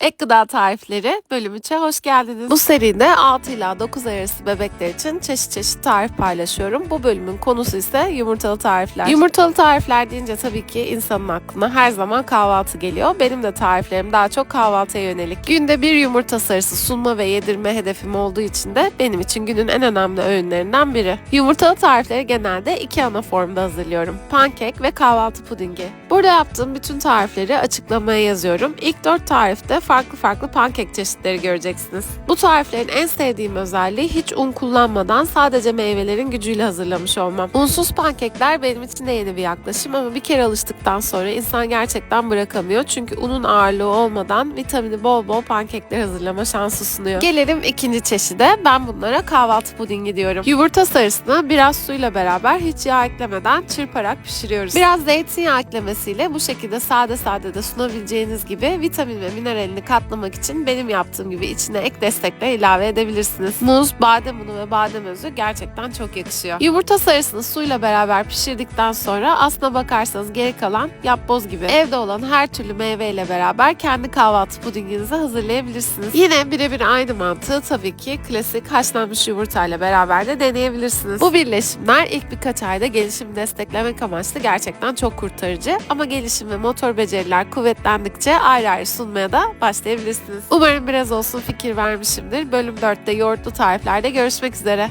Ek gıda tarifleri bölüm 3'e hoş geldiniz. Bu seride 6 ila 9 ay arası bebekler için çeşit çeşit tarif paylaşıyorum. Bu bölümün konusu ise yumurtalı tarifler. Yumurtalı tarifler deyince tabii ki insanın aklına her zaman kahvaltı geliyor. Benim de tariflerim daha çok kahvaltıya yönelik. Günde bir yumurta sarısı sunma ve yedirme hedefim olduğu için de benim için günün en önemli öğünlerinden biri. Yumurtalı tarifleri genelde iki ana formda hazırlıyorum. Pankek ve kahvaltı pudingi. Burada yaptığım bütün tarifleri açıklamaya yazıyorum. İlk 4 tarifte farklı farklı pankek çeşitleri göreceksiniz. Bu tariflerin en sevdiğim özelliği hiç un kullanmadan sadece meyvelerin gücüyle hazırlamış olmam. Unsuz pankekler benim için de yeni bir yaklaşım ama bir kere alıştıktan sonra insan gerçekten bırakamıyor. Çünkü unun ağırlığı olmadan vitamini bol bol pankekler hazırlama şansı sunuyor. Gelelim ikinci çeşide. Ben bunlara kahvaltı pudingi diyorum. Yumurta sarısını biraz suyla beraber hiç yağ eklemeden çırparak pişiriyoruz. Biraz zeytinyağı eklemesiyle bu şekilde sade sade de sunabileceğiniz gibi vitamin ve mineralini katlamak için benim yaptığım gibi içine ek destekler ilave edebilirsiniz. Muz, badem unu ve badem özü gerçekten çok yakışıyor. Yumurta sarısını suyla beraber pişirdikten sonra aslına bakarsanız geri kalan yapboz gibi evde olan her türlü meyveyle beraber kendi kahvaltı pudinginizi hazırlayabilirsiniz. Yine birebir aynı mantığı tabii ki klasik haşlanmış yumurtayla beraber de deneyebilirsiniz. Bu birleşimler ilk birkaç ayda gelişimi desteklemek amaçlı gerçekten çok kurtarıcı ama gelişim ve motor beceriler kuvvetlendikçe ayrı ayrı sunmaya da başlayabilirsiniz. Umarım biraz olsun fikir vermişimdir. Bölüm 4'te yoğurtlu tariflerde görüşmek üzere.